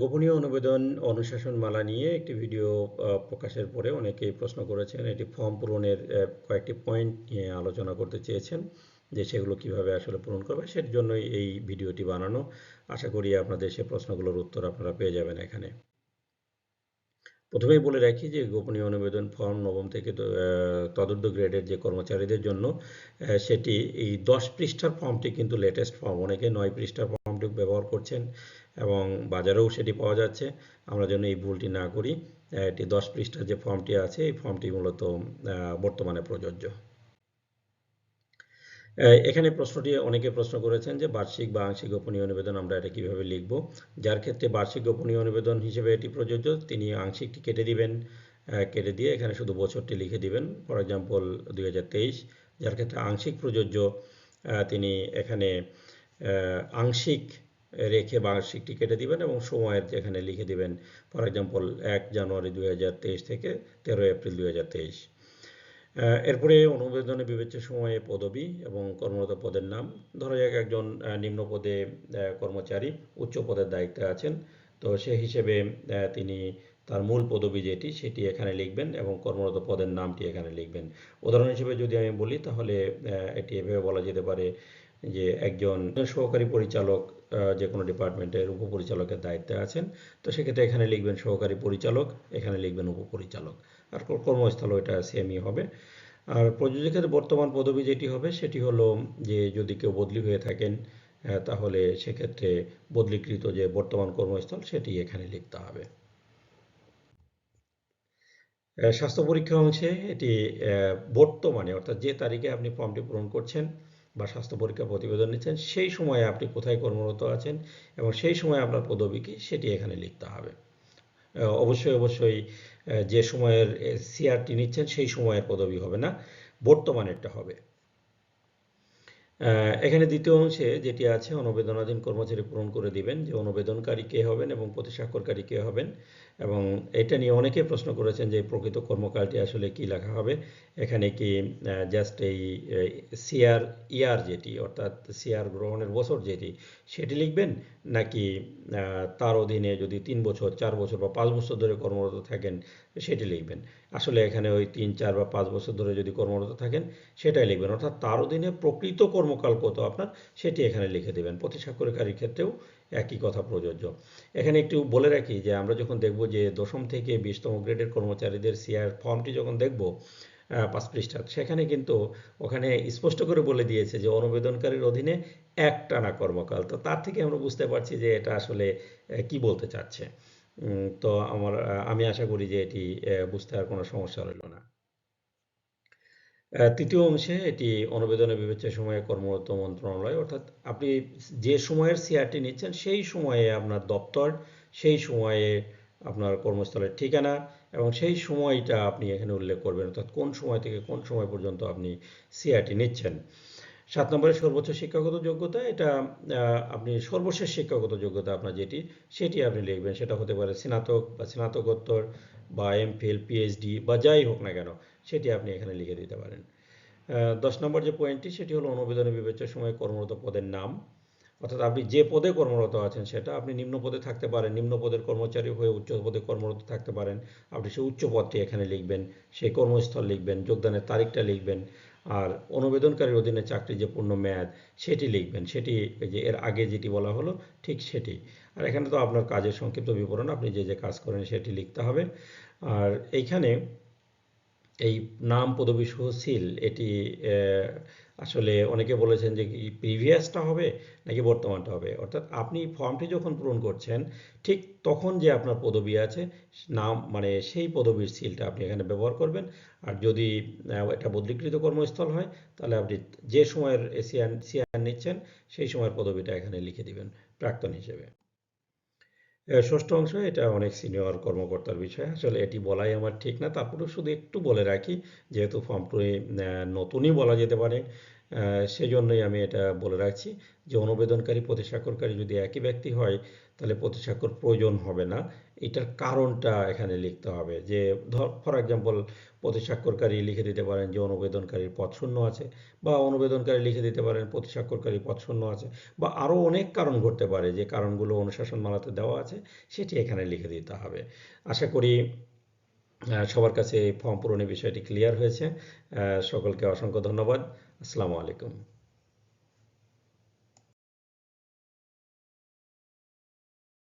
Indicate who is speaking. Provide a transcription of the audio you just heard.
Speaker 1: গোপনীয় অনুবেদন অনুশাসন মালা নিয়ে একটি ভিডিও প্রকাশের পরে অনেকেই প্রশ্ন করেছেন, এটি ফর্ম পূরণের কয়েকটি পয়েন্ট নিয়ে আলোচনা করতে চেয়েছেন যে সেগুলো কীভাবে আসলে পূরণ করবে। সের জন্যই এই ভিডিওটি বানানো। আশা করি আপনাদের সে প্রশ্নগুলোর উত্তর আপনারা পেয়ে যাবেন এখানে। প্রথমেই বলে রাখি যে গোপনীয় অনুবেদন ফর্ম নবম থেকে তদন্ত গ্রেডের যে কর্মচারীদের জন্য সেটি এই দশ পৃষ্ঠার ফর্মটি কিন্তু লেটেস্ট ফর্ম অনেকে নয় পৃষ্ঠার ফর্মটি ব্যবহার করছেন এবং বাজারেও সেটি পাওয়া যাচ্ছে। আমরা যেন এই ভুলটি না করি এটি দশ পৃষ্ঠার যে ফর্মটি আছে, এই ফর্মটি মূলত বর্তমানে প্রযোজ্য। এখানে প্রশ্নটি অনেকে প্রশ্ন করেছেন যে বার্ষিক বা আংশিক গোপনীয় নিবেদন আমরা এটা কীভাবে লিখব? যার ক্ষেত্রে বার্ষিক গোপনীয় নিবেদন হিসেবে এটি প্রযোজ্য, তিনি আংশিকটি কেটে দিবেন। কেটে দিয়ে এখানে শুধু বছরটি লিখে দিবেন। ফর এক্সাম্পল, দুই হাজার তেইশ, যার ক্ষেত্রে আংশিক প্রযোজ্য তিনি এখানে আংশিক রেখে বার্ষিকটি কেটে দিবেন এবং সময়ের এখানে লিখে দিবেন। ফর এক্সাম্পল, এক জানুয়ারি দু হাজার তেইশ থেকে তেরো এপ্রিল দুই এরপরে অনুবেদনে বিবেচ্য সময়ে পদবি এবং কর্মরত পদের নাম। ধরা যাক একজন নিম্ন পদে কর্মচারী, উচ্চ পদের দায়িত্বে আছেন। তো সে হিসেবে তিনি তার মূল পদবি যেটি, সেটি এখানে লিখবেন এবং কর্মরত পদের নামটি এখানে লিখবেন। উদাহরণ হিসেবে যদি আমি বলি, তাহলে এটি এভাবে বলা যেতে পারে যে একজন সহকারী পরিচালক যে কোনো ডিপার্টমেন্টের উপপরিচালকের দায়িত্বে আছেন, তো সেক্ষেত্রে এখানে লিখবেন সহকারী পরিচালক, এখানে লিখবেন উপপরিচালক। আর কর্মস্থল ওইটা সেমই হবে। আর প্রযোজকের বর্তমান পদবি যেটি হবে, সেটি হলো যে যদি কেউ বদলি হয়ে থাকেন তাহলে সেক্ষেত্রে বদলিকৃত যে বর্তমান কর্মস্থল, সেটি এখানে লিখতে হবে। স্বাস্থ্য পরীক্ষা অংশে এটি বর্তমানে, অর্থাৎ যে তারিখে আপনি ফর্মটি পূরণ করছেন বা স্বাস্থ্য পরীক্ষা প্রতিবেদন নিচ্ছেন, সেই সময়ে আপনি কোথায় কর্মরত আছেন এবং সেই সময় আপনার পদবী কী সেটি এখানে লিখতে হবে। অবশ্যই অবশ্যই যে সময়ের সিআরটি নিচ্ছেন, সেই সময়ের পদবি হবে না, বর্তমানেরটা হবে। এখানে দ্বিতীয় অংশে যেটি আছে, অনুবেদনাধীন কর্মচারী পূরণ করে দিবেন যে অনুবেদনকারী কে হবেন এবং প্রতিস্বাক্ষরকারী কে হবেন এবং এটা নিয়ে অনেকে প্রশ্ন করেছেন যে প্রকৃত কর্মকালটি আসলে কি লেখা হবে। এখানে কি জাস্ট এই সিআর ইয়ার যেটি, অর্থাৎ সিআর গ্রহণের বছর যেটি, সেটি লিখবেন? নাকি তার অধীনে যদি তিন বছর, চার বছর বা পাঁচ বছর ধরে কর্মরত থাকেন, সেটি লিখবেন। আসলে এখানে ওই তিন, চার বা পাঁচ বছর ধরে যদি কর্মরত থাকেন, সেটাই লিখবেন। অর্থাৎ তার অধীনে প্রকৃত কর্মকাল কত আপনার, সেটি এখানে লিখে দেবেন। প্রতিস্বাক্ষরকারীর ক্ষেত্রেও একই কথা প্রযোজ্য। এখানে একটু বলে রাখি যে, আমরা যখন দেখব যে দশম থেকে বিশতম গ্রেডের কর্মচারীদের সিআর ফর্মটি যখন দেখব পাঁচ পৃষ্ঠা, সেখানে কিন্তু ওখানে স্পষ্ট করে বলে দিয়েছে যে অনুবেদনকারীর অধীনে একটানা কর্মকাল। তো তার থেকে আমরা বুঝতে পারছি যে, এটা আসলে কি বলতে চাচ্ছে। তো আমার আমি আশা করি যে এটি বুঝতে আর কোনো সমস্যা রইল না। তৃতীয় অংশে এটি অনুবেদনে বিবেচ্য সময়ে কর্মরত মন্ত্রণালয়, অর্থাৎ আপনি যে সময়ের সিআরটি নিচ্ছেন সেই সময়ে আপনার দপ্তর, সেই সময়ে আপনার কর্মস্থলের ঠিকানা এবং সেই সময়টা আপনি এখানে উল্লেখ করবেন, অর্থাৎ কোন সময় থেকে কোন সময় পর্যন্ত আপনি সিআরটি নিচ্ছেন। সাত নম্বরে সর্বোচ্চ শিক্ষাগত যোগ্যতা, এটা আপনি সর্বশেষ শিক্ষাগত যোগ্যতা আপনার যেটি, সেটি আপনি লিখবেন। সেটা হতে পারে স্নাতক বা স্নাতকোত্তর বা এমফিল, পিএইচডি বা যাই হোক না কেন, সেটি আপনি এখানে লিখে দিতে পারেন। দশ নম্বর যে পয়েন্টটি সেটি হলো অনুবেদনে বিবেচ্য সময় কর্মরত পদের নাম। অর্থাৎ আপনি যে পদে কর্মরত আছেন সেটা, আপনি নিম্ন পদে থাকতে পারেন, নিম্ন পদের কর্মচারী হয়ে উচ্চ পদে কর্মরত থাকতে পারেন। আপনি সেই উচ্চ পদটি এখানে লিখবেন, সেই কর্মস্থল লিখবেন, যোগদানের তারিখটা লিখবেন। আর অনুবেদনকারীর অধীনে চাকরি যে পূর্ণ মেয়াদ, সেটি লিখবেন। সেটি যে এর আগে যেটি বলা হলো, ঠিক সেটি। আর এখানে তো আপনার কাজের সংক্ষিপ্ত বিবরণ, আপনি যে যে কাজ করেন সেটি লিখতে হবে। আর এইখানে এই নাম পদবী সহ সিল, এটি আসলে অনেকে বলেছেন যে কি প্রিভিয়াসটা হবে নাকি বর্তমানটা হবে। অর্থাৎ আপনি ফর্মটি যখন পূরণ করছেন, ঠিক তখন যে আপনার পদবী আছে, নাম মানে সেই পদবীর সিলটা আপনি এখানে ব্যবহার করবেন। আর যদি এটা বদলিকৃত কর্মস্থল হয়, তাহলে আপনি যে সময়ের এসিয়ান সিয়ান নিচ্ছেন, সেই সময়ের পদবীটা এখানে লিখে দিবেন, প্রাক্তন হিসেবে। ষষ্ঠ অংশ, এটা অনেক সিনিয়র কর্মকর্তার বিষয়। আসলে এটি বলাই আমার ঠিক না। তারপরেও শুধু একটু বলে রাখি, যেহেতু ফর্ম টু নতুনই বলা যেতে পারে। সেজন্যই আমি এটা বলে রাখছি যে অনুবেদনকারী, প্রতিস্বাক্ষরকারী যদি একই ব্যক্তি হয়, তাহলে প্রতিস্বাক্ষর প্রয়োজন হবে না। এটার কারণটা এখানে লিখতে হবে যে, ধর ফর এক্সাম্পল প্রতিস্বাক্ষরকারী লিখে দিতে পারেন যে অনুবেদনকারীর পদ শূন্য আছে, বা অনুবেদনকারী লিখে দিতে পারেন প্রতিস্বাক্ষরকারী পদ শূন্য আছে, বা আরও অনেক কারণ ঘটতে পারে যে কারণগুলো অনুশাসনমালাতে দেওয়া আছে, সেটি এখানে লিখে দিতে হবে। আশা করি সবার কাছে এই ফর্ম পূরণের বিষয়টি ক্লিয়ার হয়েছে। সকলকে অসংখ্য ধন্যবাদ। আসসালামু আলাইকুম।